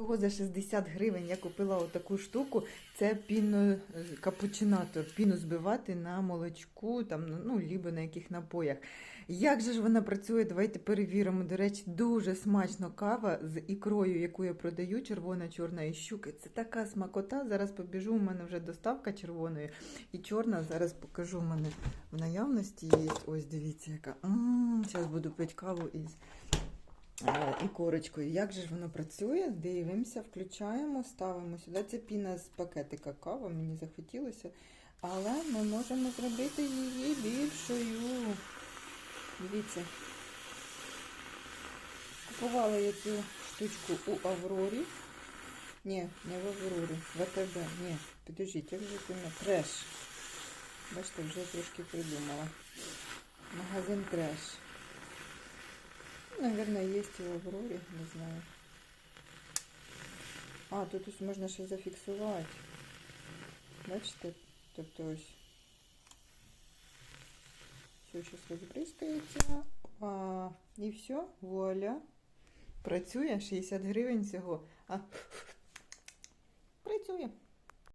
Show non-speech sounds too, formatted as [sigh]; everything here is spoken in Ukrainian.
Всього за 60 гривень я купила отаку штуку. Це піно капучинатор, піну збивати на молочку, там, ну, либо на яких напоях. Як же ж вона працює? Давайте перевіримо. До речі, дуже смачно кава з ікрою, яку я продаю, червона, чорна і щуки. Це така смакота. Зараз побіжу. У мене вже доставка червоної і чорна. Зараз покажу. У мене в наявності є. Ось дивіться, яка. Зараз буду пити каву із е, і корочкою. Як же ж воно працює? Дивимося, включаємо, ставимо сюди. Це піна з пакетика кава, мені захотілося. Але ми можемо зробити її більшою. Дивіться. Купувала я цю штучку у Аврорі. Ні, не в Аврорі, в АТБ. Ні, підождіть, як же це на треш. Бачите, вже трошки придумала. Магазин треш. Наверное, есть и в Авроре, не знаю. А, тут ось можна ще зафіксувати. Бачите? Тобто ось. Все, зараз розбризкається. А, і все, вуаля. Працює 60 гривень всего. А. [laughs]